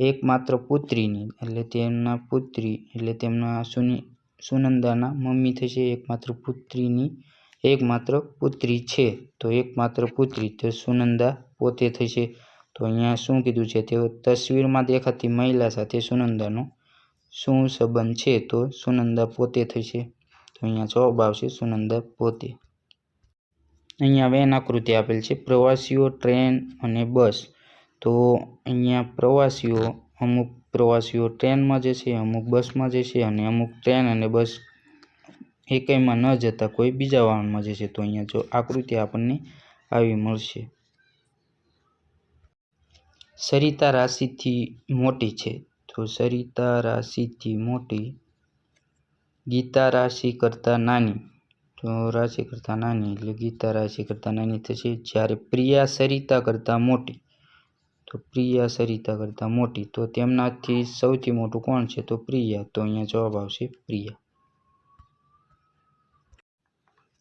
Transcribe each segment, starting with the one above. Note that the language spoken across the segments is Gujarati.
એકમાત્ર પુત્રીની, એટલે તેમના પુત્રી, એટલે તેમના સુની, સુનંદાના મમ્મી થશે એકમાત્ર પુત્રીની, એકમાત્ર પુત્રી છે. તો એકમાત્ર પુત્રી તો સુનંદા પોતે થશે તો અહીંયા શું કીધું છે? તેઓ તસવીરમાં દેખાતી મહિલા સાથે સુનંદાનો શું સંબંધ છે? તો સુનંદા પોતે થશે તો અહીંયા જવાબ આવશે સુનંદા પોતે. અહીંયા વેન આકૃતિ આપેલ છે. પ્રવાસીઓ ટ્રેન અને બસ તો અહીંયા પ્રવાસીઓ, અમુક પ્રવાસીઓ ટ્રેનમાં જશે અમુક બસમાં જશે અને અમુક ટ્રેન અને બસ એકયમાં ન જતા કોઈ બીજા વાહનમાં જશે તો અહીંયા જો આકૃતિ આપણને આવી મળશે. સરિતા રાશિથી મોટી છે. તો સરિતા રાશિથી મોટી, ગીતા રાશિ કરતાં નાની. તો રાશિ કરતાં નાની એટલે ગીતા રાશિ કરતાં નાની થશે. જ્યારે પ્રિયા સરિતા કરતાં મોટી. તો પ્રિયા સરિતા કરતાં મોટી. તો તેમનાથી સૌથી મોટું કોણ છે? તો પ્રિયા. તો અહીંયા જવાબ આવશે પ્રિયા.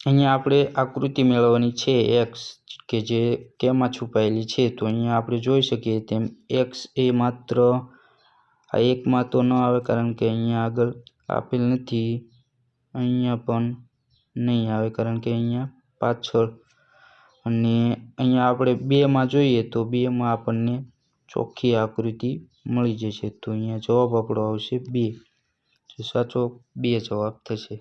અહીંયા આપણે આકૃતિ મેળવવાની છે એક્સ કે જે કેમાં છુપાયેલી છે. તો અહીંયા આપણે જોઈ શકીએ તેમ એક્સ એ માત્ર આ એકમાં તો ન આવે કારણ કે અહીંયા આગળ આપેલ નથી. અહીંયા પણ નહીં આવે કારણ કે અહીંયા પાછળ અને અહીંયા આપણે બેમાં જોઈએ તો બેમાં આપણને ચોખ્ખી આકૃતિ મળી જશે. તો અહીંયા જવાબ આપણો આવશે બે. સાચો બે જવાબ થશે.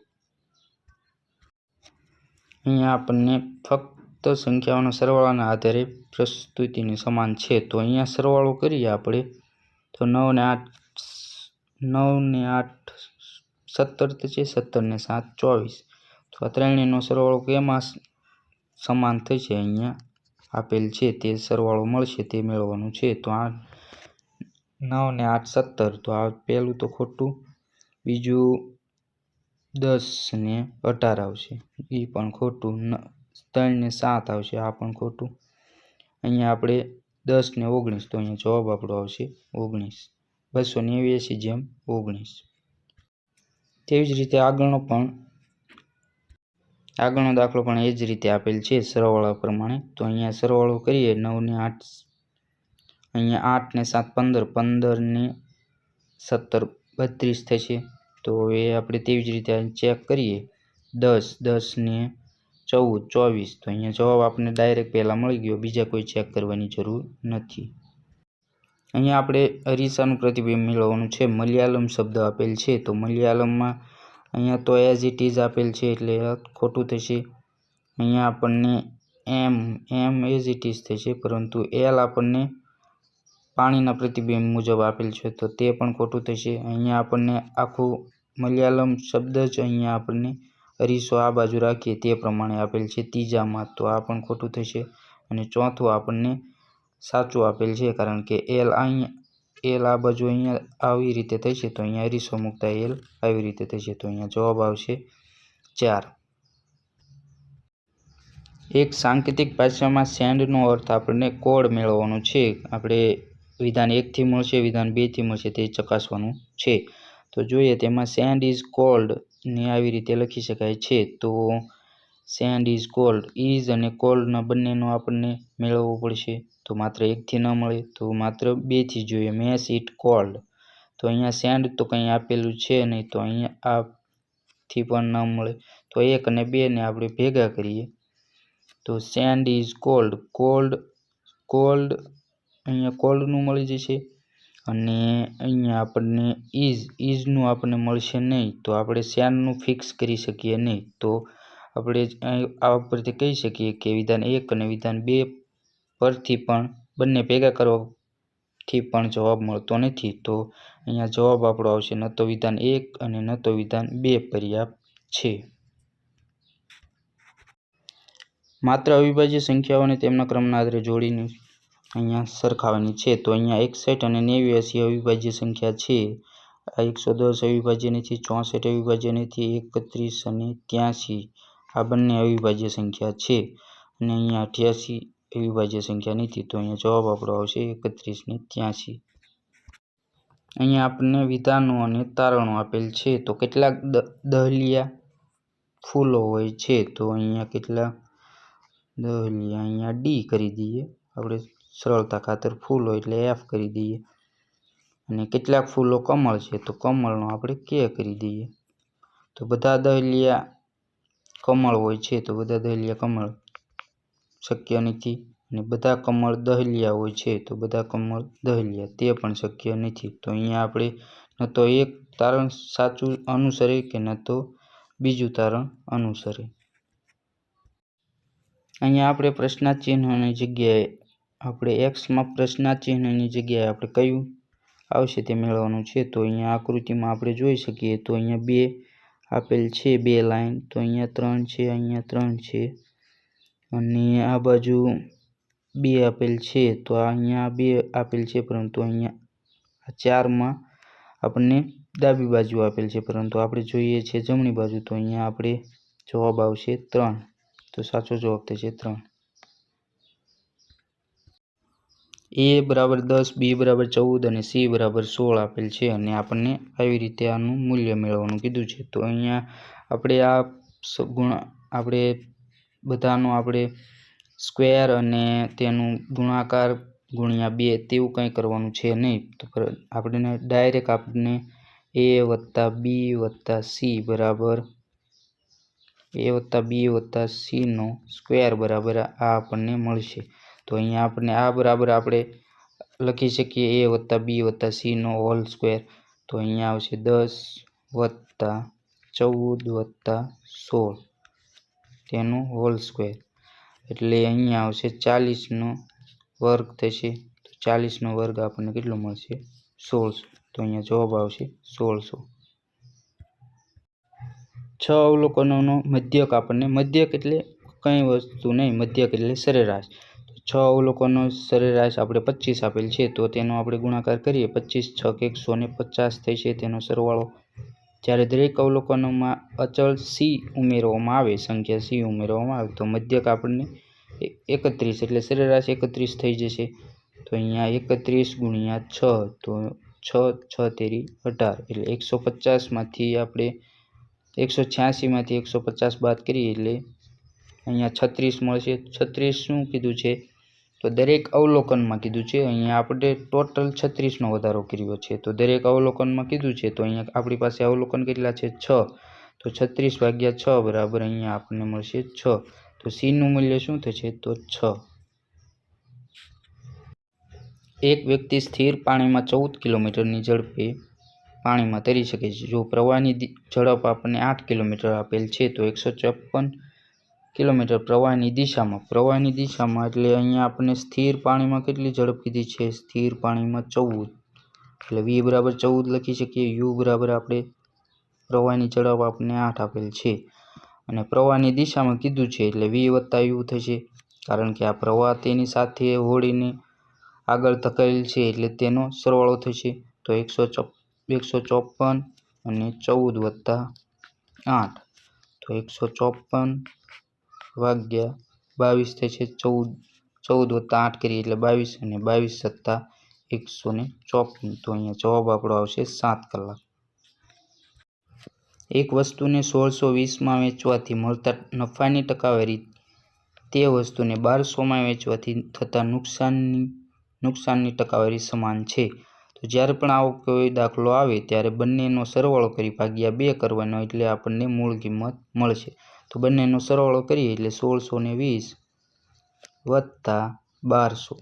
અહીંયા આપણને ફક્ત સંખ્યાઓના સરવાળાના આધારે પ્રસ્તુતિની સમાન છે. તો અહીંયા સરવાળો કરીએ આપણે. તો નવ ને આઠ નવ ને આઠ સત્તર થશે. સત્તર ને સાત ચોવીસ. તો આ ત્રણેયનો સરવાળો કેમાં સમાન થશે અહીંયા. આપેલ છે, તે સરવાળો મળશે, તે મેળવવાનું છે. તો આ નવ ને આઠ સત્તર. તો આ પહેલું તો ખોટું. બીજું દસ ને અઢાર આવશે. એ પણ ખોટું. ત્રણ ને સાત આવશે. આ પણ ખોટું. અહીંયા આપણે દસ ને ઓગણીસ. તો અહીંયા જવાબ આપણો આવશે ઓગણીસ. બસો નેવ્યાસી જેમ ઓગણીસ. તેવી જ રીતે આગળનો પણ આગળનો દાખલો પણ એ જ રીતે આપેલ છે સરવાળા પ્રમાણે. તો અહીંયા સરવાળો કરીએ, નવ ને આઠ, અહીંયા આઠ ને સાત, પંદર પંદર ને સત્તર, બત્રીસ થશે. તો હવે આપણે તેવી જ રીતે ચેક કરીએ. દસ દસ ને ચૌદ, ચોવીસ. તો અહીંયા જવાબ આપણને ડાયરેક્ટ પહેલાં મળી ગયો, બીજા કોઈ ચેક કરવાની જરૂર નથી. અહીંયા આપણે અરીસાનું પ્રતિબિંબ મેળવવાનું છે, મલયાલમ શબ્દ આપેલ છે. તો મલયાલમમાં અહીંયા તો એઝ ઇટ ઇઝ આપેલ છે એટલે ખોટું થશે. અહીંયા આપણને એમ એમ એઝ ઇટ ઇઝ થશે, પરંતુ એલ આપણને પાણીના પ્રતિબિંબ મુજબ આપેલ છે, તો તે પણ ખોટું થશે. અહીંયા આપણને આખું મલયાલમ શબ્દ જ અહીંયા આપણને અરીસો આ બાજુ રાખીએ તે પ્રમાણે આપેલ છે. ત્રીજામાં તો આ પણ ખોટું થશે અને ચોથું આપણને સાચું આપેલ છે, કારણ કે એલ અહીંયા એલ આ બાજુ અહીંયા આવી રીતે થશે તો અહીંયા અરીસો મૂકતા એલ આવી રીતે થશે તો અહીંયા જવાબ આવશે ચાર. એક સાંકેતિક ભાષામાં સેન્ડનો અર્થ આપણને કોડ મેળવવાનો છે. આપણે વિધાન એકથી મળશે, વિધાન બેથી મળશે તે ચકાસવાનું છે. તો જોઈએ તેમાં સેન્ડ ઇઝ કોલ્ડ ને આવી રીતે લખી શકાય છે. તો સેન્ડ ઇઝ કોલ્ડ ઇઝ અને કોલ્ડના બંનેનો આપણને મેળવવો પડશે. તો માત્ર એકથી ન મળે, તો માત્ર બેથી જોઈએ. Mess it cold. તો અહીંયા સેન્ડ તો કંઈ આપેલું છે નહીં, તો અહીંયા આથી પણ ન મળે. તો એક અને બેને આપણે ભેગા કરીએ. તો sand is cold. Cold cold, અહીંયા કોલ્ડનું મળી જશે અને અહીંયા આપણને ઇઝ, ઇઝનું આપણને મળશે નહીં. તો આપણે સેન્ડનું ફિક્સ કરી શકીએ નહીં. તો આપણે આ ઉપરથી કહી શકીએ કે વિધાન એક અને વિધાન બે પરથી પણ બંને ભેગા કરવાથી પણ જવાબ મળતો નથી. તો અહીંયા જવાબ આપણો આવશે, ન તો વિધાન એક અને ન તો વિધાન બે પર્યાપ્ત છે. માત્ર અવિભાજ્ય સંખ્યાઓને તેમના ક્રમના આધારે જોડીને અહીંયા સરખાવવાની છે. તો અહીંયા એકસઠ અને નેવ્યાસી અવિભાજ્ય સંખ્યા છે. આ એકસો દસ અવિભાજ્ય નથી, ચોસઠ અવિભાજ્ય નથી, એકત્રીસ અને ત્યાંસી. આ બંને અવિભાજ્ય સંખ્યા છે. અને અહીંયા અઠ્યાસી અવિભાજ્ય સંખ્યા નથી તો અહીંયા જવાબ આપણો આવશે એકત્રીસ ને ત્યાંસી. અહીંયા આપણને વિધાનો અને તારણો આપેલ છે, તો કેટલાક દહલિયા ફૂલો હોય છે, તો અહીંયા કેટલા દહલિયા અહીંયા ડી કરી દઈએ. આપણે સરળતા ખાતર ફૂલ હોય એટલે એફ કરી દઈએ. અને કેટલાક ફૂલો કમળ છે, તો કમળનો આપણે કે કરી દઈએ. તો બધા દહલિયા કમળ હોય છે, તો બધા દહલિયા કમળ શક્ય નથી. અને બધા કમળ દહેલિયા હોય છે તો બધા કમળ દહેલિયા, તે પણ શક્ય નથી. તો અહીંયા આપણે ન તો એક તારણ સાચું અનુસરે કે ન તો બીજું તારણ અનુસરે. અહીંયા આપણે પ્રશ્નાચિહ્નની જગ્યાએ, આપણે એક્સમાં પ્રશ્નાચિહ્નની જગ્યાએ આપણે કયું આવશે તે મેળવવાનું છે. તો અહીંયા આકૃતિમાં આપણે જોઈ શકીએ તો અહીંયા બે આપેલ છે, બે લાઈન. તો અહીંયા ત્રણ છે, અહીંયા ત્રણ છે. અને આ બાજુ બે આપેલ છે, તો અહીંયા બે આપેલ છે, પરંતુ અહીંયા આ ચારમાં આપણને ડાબી બાજુ આપેલ છે, પરંતુ આપણે જોઈએ છે જમણી બાજુ, તો અહીંયા આપણે જવાબ આવશે ત્રણ. તો સાચો જવાબ થશે ત્રણ. એ બરાબર દસ, બી બરાબર ચૌદ અને સી બરાબર સોળ આપેલ છે, અને આપણને આવી રીતે આનું મૂલ્ય મેળવવાનું કીધું છે. તો અહીંયા આપણે આ ગુણ આપણે બધાનો આપણે સ્ક્વેર અને તેનું ગુણાકાર ગુણ્યા બે તેવું કંઈ કરવાનું છે નહીં. તો પર- આપણે ડાયરેક્ટ આપણને એ વત્તા બી વત્તા સી બરાબર એ વત્તા બી વત્તા સીનો સ્ક્વેર બરાબર આ આપણને મળશે. તો અહીંયા આપણને આ બરાબર આપણે લખી શકીએ એ વત્તા બી વત્તા સીનો હોલ સ્ક્વેર તો અહીંયા આવશે દસ વત્તા ચૌદ વત્તા સોળ. તેનો હોલ સ્ક્વેર એટલે અહીંયા આવશે ચાલીસનો વર્ગ થશે. તો ચાલીસનો વર્ગ આપણને કેટલો મળશે? સોળસો તો અહીંયા જવાબ આવશે સોળસો છ અવલોકનોનો મધ્યક આપણને, મધ્યક એટલે કંઈ વસ્તુ નહીં, મધ્યક એટલે સરેરાશ. છ અવલોકનો સરેરાશ આપણે પચીસ આપેલ છે, તો તેનો આપણે ગુણાકાર કરીએ. પચીસ છક એકસો ને પચાસ છે, તેનો સરવાળો જ્યારે દરેક અવલોકનોમાં અચળ સી ઉમેરવામાં આવે, સંખ્યા સી ઉમેરવામાં આવે, તો મધ્યક આપણને એકત્રીસ એટલે સરેરાશ એકત્રીસ થઈ જશે. તો અહીંયા એકત્રીસ ગુણ્યા છ, તો છ છ તેરી અઢાર એટલે એકસો પચાસમાંથી આપણે એકસો છ્યાસીમાંથી એકસો પચાસ બાદ કરીએ એટલે અહીંયા છત્રીસ મળશે. છત્રીસ શું કીધું છે? તો દરેક અવલોકનમાં કીધું છે, અહીંયા આપણે ટોટલ છત્રીસનો વધારો કર્યો છે. તો દરેક અવલોકનમાં કીધું છે, તો અહીંયા આપણી પાસે અવલોકન કેટલા છે? છ. તો છત્રીસ ભાગ્યા છ બરાબર અહીંયા આપણને મળશે છ. તો સીનું મૂલ્ય શું થશે? તો છ. એક વ્યક્તિ સ્થિર પાણીમાં ચૌદ કિલોમીટરની ઝડપે પાણીમાં તરી શકે છે. જો પ્રવાહની ઝડપ આપણને આઠ કિલોમીટર આપેલ છે, તો એકસો ચોપન કિલોમીટર પ્રવાહની દિશામાં. પ્રવાહની દિશામાં એટલે અહીંયા આપણને સ્થિર પાણીમાં કેટલી ઝડપ કીધી છે? સ્થિર પાણીમાં ચૌદ. એટલે વી બરાબર ચૌદ લખી શકીએ. યુ બરાબર આપણે પ્રવાહની ઝડપ આપણને આઠ આપેલ છે. અને પ્રવાહની દિશામાં કીધું છે એટલે વી વત્તા યુ થશે. કારણ કે આ પ્રવાહ તેની સાથે હોળીને આગળ ધકેલ છે એટલે તેનો સરવાળો થશે. તો એકસો એકસો ચોપન અને ચૌદ વત્તા આઠ. તો એકસો ચોપન ભાગ્યા બાવીસ થશે ચૌદ ચૌદ વત્તા આઠ કરીએ એટલે બાવીસ અને બાવીસ સત્તા એકસો ને ચોપન. તો અહીંયા જવાબ આપણો આવશે સાત કલાક. એક વસ્તુને સોળસો વીસમાં વેચવાથી મળતા નફાની ટકાવારી તે વસ્તુને બારસોમાં વેચવાથી થતા નુકસાનની નુકસાનની ટકાવારી સમાન છે. તો જ્યારે પણ આવો કોઈ દાખલો આવે ત્યારે બંનેનો સરવાળો કરી ભાગ્યા બે કરવાનો એટલે આપણને મૂળ કિંમત મળશે. તો બંનેનો સરવાળો કરીએ એટલે સોળસો ને વીસ વત્તા બારસો.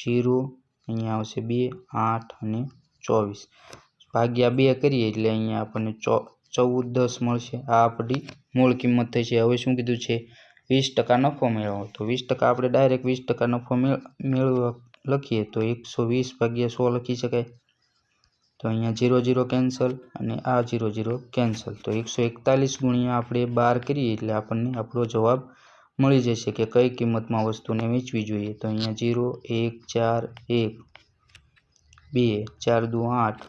જીરો, અહીંયા આવશે બે, આઠ અને ચોવીસ. ભાગ્યા બે કરીએ એટલે અહીંયા આપણને ચૌદ, દસ મળશે. આ આપણી મૂળ કિંમત થઈ છે. હવે શું કીધું છે? વીસ ટકા નફો મેળવો. તો વીસ ટકા આપણે ડાયરેક્ટ વીસ ટકા નફો મેળ, મેળવવા લખીએ તો એકસો વીસ ભાગ્યા સો લખી શકાય. તો અહીંયા જીરો જીરો કેન્સલ અને આ જીરો જીરો કેન્સલ તો એકસો એકતાલીસ ગુણ્યા આપણે બાર કરીએ એટલે આપણને આપણો જવાબ મળી જશે કે કઈ કિંમતમાં વસ્તુને વેચવી જોઈએ. તો અહીંયા જીરો એક, ચાર, એક, બે, ચાર, દુ, આઠ,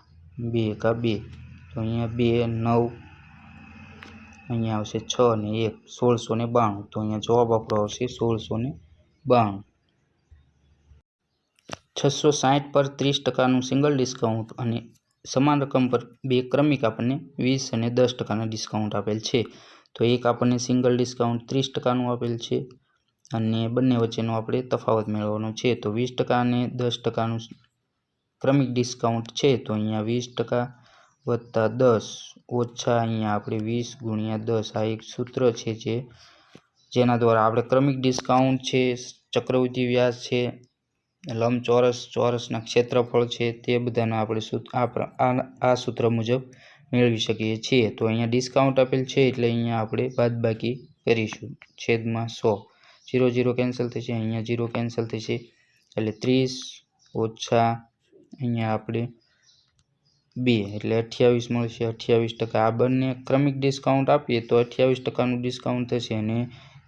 બે, એકા બે. તો અહીંયા બે, નવ, અહીંયા આવશે છ ને એક, સોળસો ને બાણું. તો અહીંયા જવાબ આપણો આવશે સોળસો ને બાણું. છસો સાઠ પર ત્રીસ ટકાનું સિંગલ ડિસ્કાઉન્ટ અને સમાન રકમ પર બે ક્રમિક આપણને વીસ અને દસ ટકાના ડિસ્કાઉન્ટ આપેલ છે. તો એક આપણને સિંગલ ડિસ્કાઉન્ટ ત્રીસ ટકાનું આપેલ છે અને બંને વચ્ચેનો આપણે તફાવત મેળવવાનો છે. તો વીસ ટકા અને દસ ટકાનું ક્રમિક ડિસ્કાઉન્ટ છે તો અહીંયા વીસ ટકા વત્તા દસ ઓછા અહીંયા આપણે વીસ ગુણ્યા દસ આ એક સૂત્ર છે જે, જેના દ્વારા આપણે ક્રમિક ડિસ્કાઉન્ટ છે, ચક્રવૃદ્ધિ વ્યાજ છે લંબચોરસ, ચોરસના ક્ષેત્રફળ છે તે બધાનો આપણે સૂત્ર આ સૂત્ર મુજબ મેળવી શકીએ છીએ. તો અહીંયા ડિસ્કાઉન્ટ આપેલ છે એટલે અહીંયા આપણે બાદબાકી કરીશું. છેદમાં સો. જીરો જીરો કેન્સલ થશે, અહીંયા જીરો કેન્સલ થશે. એટલે ત્રીસ ઓછા અહીંયા આપણે બે. એટલે અઠ્યાવીસ મળશે. અઠ્યાવીસ ટકા. આ બંને ક્રમિક ડિસ્કાઉન્ટ આપીએ તો અઠ્યાવીસ ટકાનું ડિસ્કાઉન્ટ થશે અને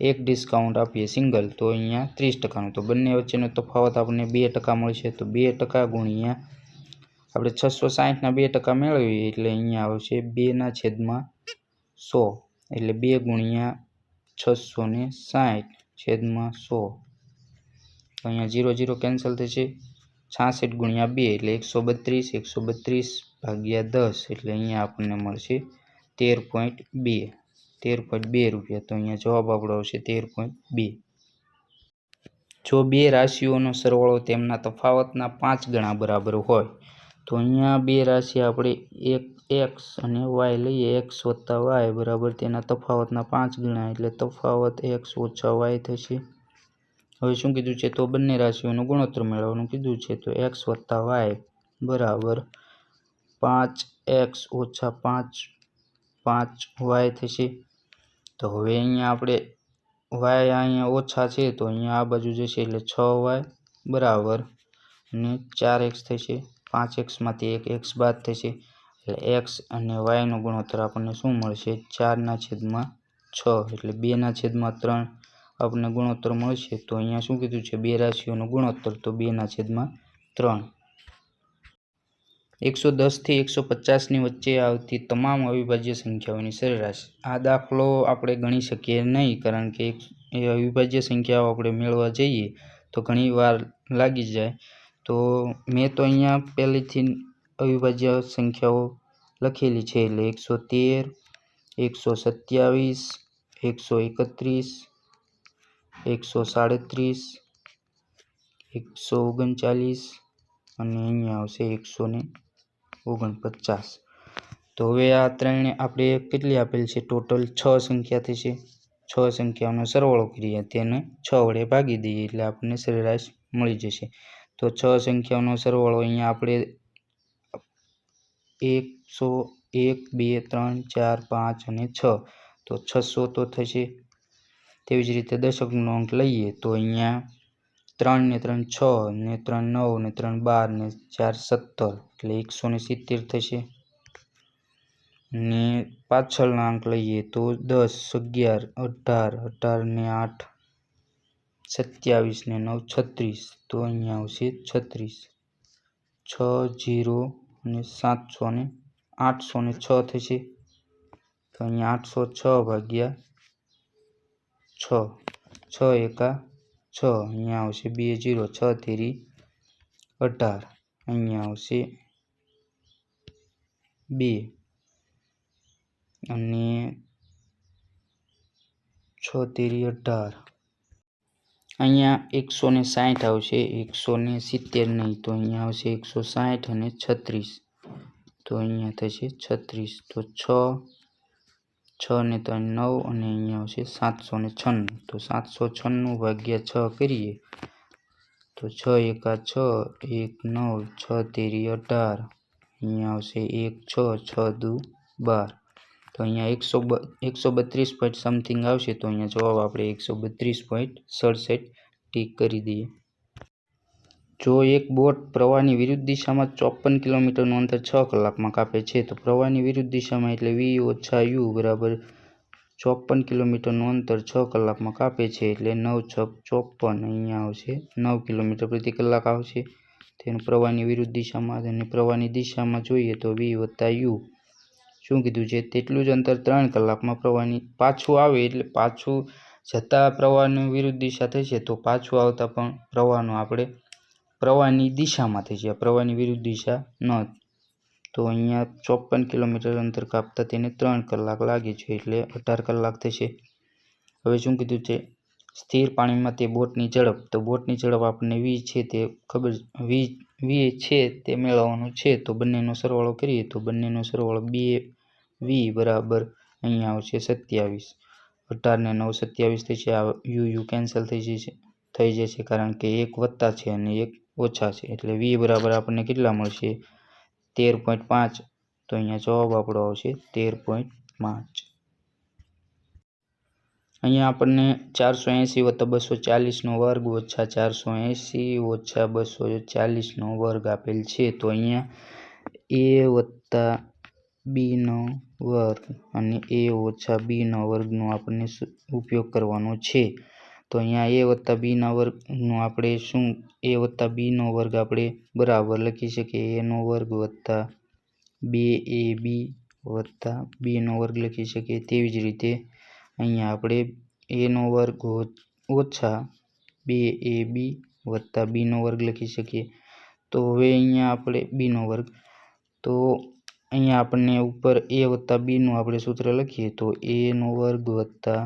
એક ડિસ્કાઉન્ટ આપીએ સિંગલ તો અહીંયા ત્રીસ ટકાનું. તો બંને વચ્ચેનો તફાવત આપણને બે ટકા મળશે, તો બે ટકા ગુણ્યા આપણે છસો સાહીઠના બે ટકા મેળવીએ એટલે અહીંયા આવશે બેના છેદમાં સો, એટલે બે ગુણ્યા છસો ને સાહીઠ છેદમાં સો. તો અહીંયા જીરો જીરો કેન્સલ થશે, છાસઠ ગુણ્યા બે એટલે એકસો બત્રીસ એકસો બત્રીસ ભાગ્યા દસ, એટલે અહીંયા આપણને મળશે તેર પોઈન્ટ બે. તેર પોઈન્ટ બે રૂપિયા. તો અહીંયા જવાબ આપણો આવશે તેર પોઈન્ટ બે. જો બે રાશિઓનો સરવાળો તેમના તફાવતના પાંચ ગણા બરાબર હોય, તો અહીંયા બે રાશિ આપણે એક એક્સ અને વાય લઈએ. એક્સ વત્તા વાય બરાબર તેના તફાવતના પાંચ ગણા, એટલે તફાવત એક્સ ઓછા વાય થશે. હવે શું કીધું છે? તો બંને રાશિઓનું ગુણોત્તર મેળવવાનું કીધું છે. તો એક્સ વત્તા વાય બરાબર પાંચ એક્સ ઓછા પાંચ પાંચ વાય થશે. તો હવે અહીંયા આપણે વાય અહીંયા ઓછા છે તો અહીંયા આ બાજુ જશે એટલે છ વાય બરાબર અને ચાર એક્સ થશે. પાંચ એક્સમાંથી એક એક્સ બાદ થશે. એટલે એક્સ અને વાયનો ગુણોત્તર આપણને શું મળશે? ચારના છેદમાં છ એટલે બેના છેદમાં ત્રણ આપણને ગુણોત્તર મળશે. તો અહીંયા શું કીધું છે? બે રાશિઓનો ગુણોત્તર તો બેના છેદમાં ત્રણ. એકસો દસથી એકસો પચાસની વચ્ચે આવતી તમામ અવિભાજ્ય સંખ્યાઓની સરેરાશ. આ દાખલો આપણે ગણી શકીએ નહીં, કારણ કે એ અવિભાજ્ય સંખ્યાઓ આપણે મેળવવા જઈએ તો ઘણી વાર લાગી જાય. તો મેં તો અહીંયા પહેલેથી અવિભાજ્ય સંખ્યાઓ લખેલી છે, એટલે એકસો તેર, એકસો સત્યાવીસ, એકસો એકત્રીસ, એકસો સાડત્રીસ, એકસો ઓગણચાલીસ અને અહીંયા આવશે એકસો ને ઓગણપચાસ. તો હવે આ ત્રણે આપણે કેટલી આપેલ છે? ટોટલ છ સંખ્યા થશે છ સંખ્યાઓનો સરવાળો કરીએ તેને છ વડે ભાગી દઈએ એટલે આપણને સરેરાશ મળી જશે. તો છ સંખ્યાઓનો સરવાળો અહીંયા આપણે એકસો એક, બે, ત્રણ, ચાર, પાંચ અને છ. તો છસો તો થશે. તેવી જ રીતે દશકનો અંક લઈએ તો અહીંયા ત્રણ ને ત્રણ છ ને ત્રણ નવ ને ત્રણ બાર ને ચાર સત્તર એટલે એકસો ને સિત્તેર થશે. ને પાછળના અંક લઈએ તો દસ, અગિયાર, અઢાર અઢાર ને આઠ, સત્યાવીસ ને નવ, છત્રીસ, તો અહીંયા આવશે છત્રીસ. છ, જીરો અને સાતસો ને આઠસો ને છ થશે. તો અહીંયા આઠસો છ ભાગ્યા છ. છ એકા છ, અહીંયા આવશે બે જીરો છ તેરી અઢાર, અહીંયા આવશે બે. અને છ તેરી અઢાર. અહીંયા એકસો ને સાઠ આવશે, એકસો ને સિત્તેર નહીં, તો અહીંયા આવશે એકસો સાઠ અને છત્રીસ. તો અહીંયા થશે છત્રીસ. તો છ છ ને ત્રણ નવ અને અહીંયા આવશે સાતસો ને છન્નું. તો સાતસો છન્નું ભાગ્યા છ કરીએ. તો છ એકા છ, એક નવ, છ તેરી અઢાર. અહીંયા આવશે એક, છ છ દુ, બાર. તો અહીંયા એકસો એકસો બત્રીસ પોઈન્ટ સમથિંગ આવશે, તો અહીંયા જવાબ આપણે એકસો બત્રીસ પોઈન્ટ સડસઠ ટીક કરી દઈએ. જો એક બોટ પ્રવાહની વિરુદ્ધ દિશામાં ચોપન કિલોમીટરનું અંતર છ કલાકમાં કાપે છે, તો પ્રવાહની વિરુદ્ધ દિશામાં એટલે વી ઓછા યુ બરાબર ચોપન કિલોમીટરનું અંતર છ કલાકમાં કાપે છે, એટલે નવ છક ચોપન અહીંયા આવશે. નવ કિલોમીટર પ્રતિ કલાક આવશે. તેનું પ્રવાહની વિરુદ્ધ દિશામાં અને પ્રવાહની દિશામાં જોઈએ તો વી વત્તા યુ. શું કીધું છે? તેટલું જ અંતર ત્રણ કલાકમાં પ્રવાહની પાછું આવે એટલે પાછું જતા પ્રવાહની વિરુદ્ધ દિશા થશે તો પાછું આવતા પણ પ્રવાહનું આપણે પ્રવાહની દિશામાં છે. પ્રવાહની વિરુદ્ધ દિશા ન તો અહીંયા ચોપન કિલોમીટર અંતર કાપતા તેને ત્રણ કલાક લાગે છે એટલે અઢાર કલાક થશે. હવે શું કીધું છે? સ્થિર પાણીમાં તે બોટની ઝડપ. તો બોટની ઝડપ આપણને વી છે તે ખબર વી વી છે તે મેળવવાનું છે. તો બંનેનો સરવાળો કરીએ તો બંનેનો સરવાળો બે વી બરાબર અહીંયા આવશે સત્યાવીસ. અઢાર ને નવ સત્યાવીસ થશે. આ યુ યુ કેન્સલ થઈ જશે થઈ જશે કારણ કે એક વત્તા છે અને એક ઓછા છે. એટલે વી બરાબર આપણને કેટલા મળશે? તેર પોઈન્ટ પાંચ. તો અહીંયા જવાબ આપણો આવશે તેર પોઈન્ટ પાંચ. અહીંયા આપણને ચારસો એંસી વત્તા બસો ચાલીસનો વર્ગ ઓછા ચારસો એંસી ઓછા બસો ચાલીસનો વર્ગ આપેલ છે. તો અહીંયા એ વત્તા બીનો વર્ગ અને એ ઓછા બીનો વર્ગનો આપણને ઉપયોગ કરવાનો છે. તો અહીંયા એ વત્તા બીના વર્ગનું આપણે શું, એ વત્તા બીનો વર્ગ આપણે બરાબર લખી શકીએ. એનો વર્ગ વત્તા બે એ બી વત્તા બીનો વર્ગ લખી શકીએ. તેવી જ રીતે અહીંયા આપણે એનો વર્ગ ઓછા બે એ બી વત્તા બીનો વર્ગ લખી શકીએ. તો હવે અહીંયા આપણે બીનો વર્ગ, તો અહીંયા આપણને ઉપર એ વત્તા બીનું આપણે સૂત્ર લખીએ તો એનો વર્ગ વત્તા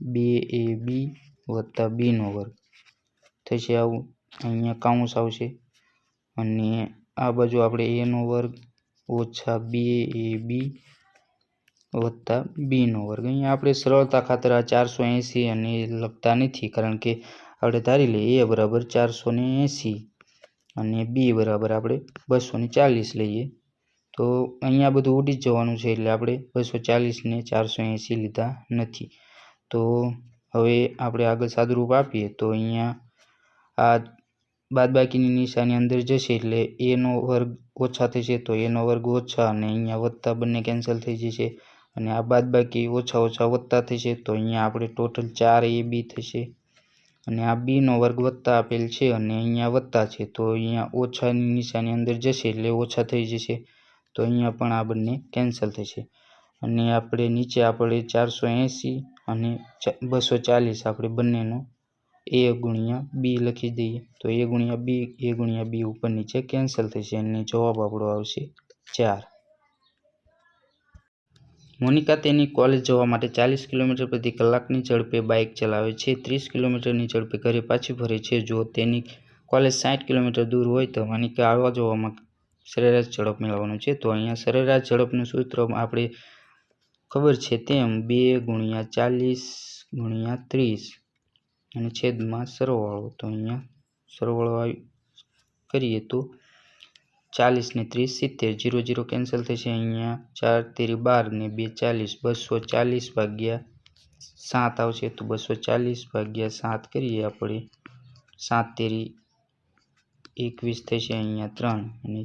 બે એ બી વત્તા બીનો વર્ગ. થશે આવું. અહીંયા કાઉન્સ આવશે. અને આ બાજુ આપણે એનો વર્ગ ઓછા બે એ બી વત્તા બીનો વર્ગ. અહીંયા આપણે સરળતા ખાતર આ ચારસો એંસી અને લખતા નથી, કારણ કે આપણે ધારી લઈએ એ બરાબર ચારસો ને એંસી અને બી બરાબર આપણે બસો ને ચાલીસ લઈએ. તો અહીંયા બધું ઉડી જ જવાનું છે એટલે આપણે બસો ચાલીસને ચારસો એંસી લીધા નથી. તો હવે આપણે આગળ સાદુરૂપ આપીએ તો અહીંયા આ બાદબાકીની નિશાની અંદર જશે એટલે એનો વર્ગ ઓછા થશે તો એનો વર્ગ ઓછા અને અહીંયા વત્તા બંને કેન્સલ થઈ જશે અને આ બાદબાકી ઓછા ઓછા વત્તા થશે તો અહીંયા આપણે ટોટલ ચાર એ બી થશે અને આ બીનો વર્ગ વત્તા આપેલ છે અને અહીંયા વત્તા છે તો અહીંયા ઓછાની નિશાની અંદર જશે એટલે ઓછા થઈ જશે તો અહીંયા પણ આ બંને કેન્સલ થશે અને આપણે નીચે આપણે ચારસો એંસી અને બસો ચાલીસ આપણે બંનેનો એ ગુણ્યા બી લખી દઈએ. તો એ ગુણ્યા બી, એ ગુણ્યા બી ઉપર નીચે કેન્સલ થશે. અને જવાબ આપણો આવશે ચાર. મોનિકા તેની કોલેજ જવા માટે ચાલીસ કિલોમીટર પ્રતિ કલાકની ઝડપે બાઇક ચલાવે છે. ત્રીસ કિલોમીટરની ઝડપે ઘરે પાછી ફરે છે. જો તેની કોલેજ સાઠ કિલોમીટર દૂર હોય તો મોનિકા આવવા જવામાં સરેરાશ ઝડપ મેળવવાનું છે. તો અહીંયા સરેરાશ ઝડપનું સૂત્ર આપણે ખબર છે તેમ બે ગુણ્યા ચાલીસ ગુણ્યા ત્રીસ અને છેદમાં સરવાળો. તો અહીંયા સરવાળો કરીએ તો ચાલીસ ને ત્રીસ સિત્તેર, જીરો જીરો કેન્સલ થશે અહીંયા. ચાર તેરી બાર ને બે ચાલીસ, બસો ચાલીસ ભાગ્યા સાત આવશે તો બસો ચાલીસ ભાગ્યા સાત કરીએ આપણે. સાત તેરી એકવીસ થશે અહીંયા ત્રણ અને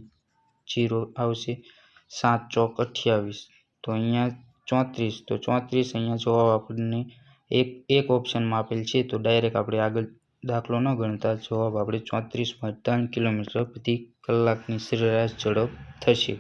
જીરો આવશે સાત ચોક અઠ્યાવીસ. તો અહીંયા ચોત્રીસ. તો ચોત્રીસ અહીંયા જવાબ આપણને એક એક ઓપ્શનમાં આપેલ છે. તો ડાયરેક્ટ આપણે આગળ દાખલો ન ગણતા જવાબ આપણે ચોત્રીસ પોઈન્ટ ત્રણ કિલોમીટર પ્રતિ કલાકની સરેરાશ ઝડપ થશે.